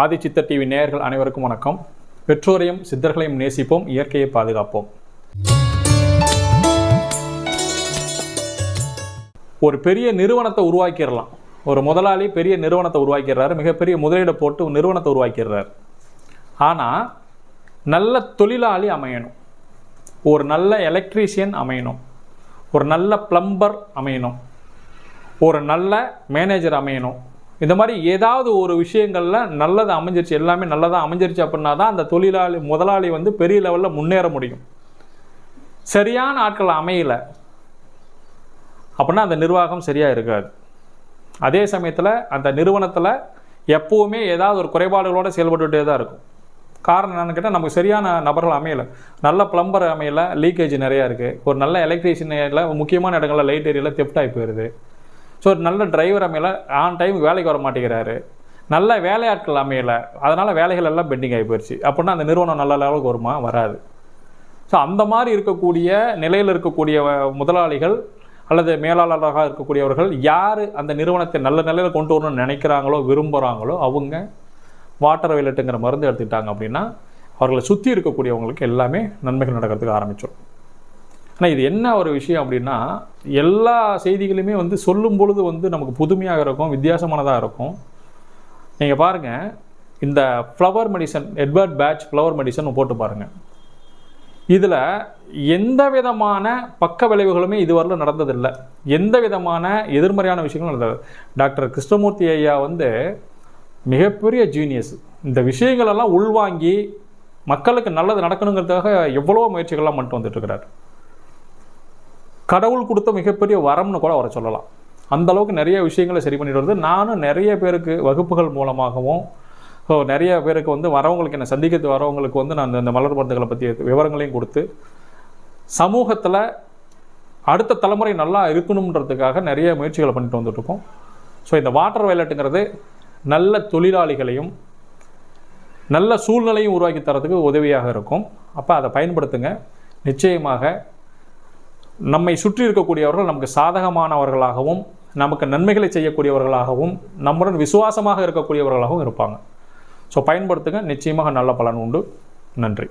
ஆதி TV நேயர்கள் அனைவருக்கும் வணக்கம். பெற்றோரையும் சித்தர்களையும் நேசிப்போம் இயற்கையை பாதுகாப்போம். ஒரு பெரிய நிறுவனத்தை உருவாக்கிடலாம். ஒரு முதலாளி பெரிய நிறுவனத்தை உருவாக்கிடுறாரு மிகப்பெரிய முதலீடை போட்டு நிறுவனத்தை உருவாக்கிடுறாரு. ஆனால் நல்ல தொழிலாளி அமையணும். ஒரு நல்ல எலக்ட்ரீஷியன் அமையணும். ஒரு நல்ல பிளம்பர் அமையணும். ஒரு நல்ல மேனேஜர் அமையணும். இந்த மாதிரி ஏதாவது ஒரு விஷயங்களில் நல்லது அமைஞ்சிருச்சு எல்லாமே நல்லதாக அமைஞ்சிருச்சு அப்படின்னா தான் அந்த தொழிலாளி முதலாளி வந்து பெரிய லெவலில் முன்னேற முடியும். சரியான ஆட்கள் அமையல அப்படின்னா அந்த நிர்வாகம் சரியாக இருக்காது. அதே சமயத்தில் அந்த நிறுவனத்தில் எப்போவுமே ஏதாவது ஒரு குறைபாடுகளோடு செயல்பட்டுகிட்டே தான் இருக்கும். காரணம் என்னென்னு கேட்டால் நமக்கு சரியான நபர்கள் அமையலை. நல்ல பிளம்பர் அமையலை லீக்கேஜ் நிறையா இருக்குது ஒரு நல்ல எலக்ட்ரீஷியனில் முக்கியமான இடங்களில் லைட் ஏரியாவில் தெஃப்ட் ஆகி போயிடுது ஸோ ஒரு நல்ல டிரைவர் அமையல. ஆன் டைம் வேலைக்கு வர மாட்டேங்கிறாரு. நல்ல வேலையாட்கள் அமையல. அதனால் வேலைகள் எல்லாம் பெண்டிங் ஆகி போயிடுச்சு அப்படின்னா அந்த நிறுவனம் நல்ல லெவலுக்கு வருமா? வராது. ஸோ அந்த மாதிரி இருக்கக்கூடிய நிலையில் இருக்கக்கூடிய முதலாளிகள் அல்லது மேலாளராக இருக்கக்கூடியவர்கள் யார் அந்த நிறுவனத்தை நல்ல நிலையில் கொண்டு வரணும்னு நினைக்கிறாங்களோ விரும்புகிறாங்களோ அவங்க வாட்டர் வயலட்டுங்கிற மருந்து எடுத்துக்கிட்டாங்க அப்படின்னா அவர்களை சுற்றி இருக்கக்கூடியவங்களுக்கு எல்லாமே நன்மைகள் நடக்கிறதுக்கு ஆரம்பிச்சிடும் ஆனால் இது என்ன ஒரு விஷயம் அப்படின்னா எல்லா செய்திகளுமே வந்து சொல்லும் பொழுது வந்து நமக்கு புதுமையாக இருக்கும் வித்தியாசமானதாக இருக்கும். நீங்கள் பாருங்கள் இந்த flower medicine Edward Bach flower medicine போட்டு பாருங்கள் இதில் எந்த விதமான பக்க விளைவுகளுமே இதுவரையிலும் நடந்ததில்லை. எந்த விதமான எதிர்மறையான விஷயங்களும் நடந்தது டாக்டர் கிருஷ்ணமூர்த்தி ஐயா வந்து மிகப்பெரிய ஜீனியஸ் இந்த விஷயங்களெல்லாம் உள்வாங்கி மக்களுக்கு நல்லது நடக்கணுங்கிறதுக்காக எவ்வளோ முயற்சிகள்லாம் மட்டும் வந்துட்டு இருக்கிறார் கடவுள் கொடுத்த மிகப்பெரிய வரம்னு கூட அவரை சொல்லலாம். அந்த அளவுக்கு நிறைய விஷயங்களை சரி பண்ணிட்டு வருது. நானும் நிறைய பேருக்கு வகுப்புகள் மூலமாகவும் ஸோ நிறைய பேருக்கு வந்து வரவங்களுக்கு என்னை சந்திக்கிறது வரவங்களுக்கு வந்து நான் இந்த மலர் மருந்துகளை பற்றிய விவரங்களையும் கொடுத்து சமூகத்தில் அடுத்த தலைமுறை நல்லா இருக்கணுன்றதுக்காக நிறைய முயற்சிகளை பண்ணிட்டு வந்துட்ருக்கோம் ஸோ இந்த வாட்டர் வயலட்டுங்கிறது நல்ல தொழிலாளிகளையும் நல்ல சூழ்நிலையும் உருவாக்கி தரதுக்கு உதவியாக இருக்கும். அப்போ அதை பயன்படுத்துங்க. நிச்சயமாக நம்மை சுற்றி இருக்கக்கூடியவர்கள் நமக்கு சாதகமானவர்களாகவும் நமக்கு நன்மைகளை செய்யக்கூடியவர்களாகவும் நம்முடன் விசுவாசமாக இருக்கக்கூடியவர்களாகவும் இருப்பாங்க. ஸோ பயன்படுத்துங்க. நிச்சயமாக நல்ல பலன் உண்டு. நன்றி.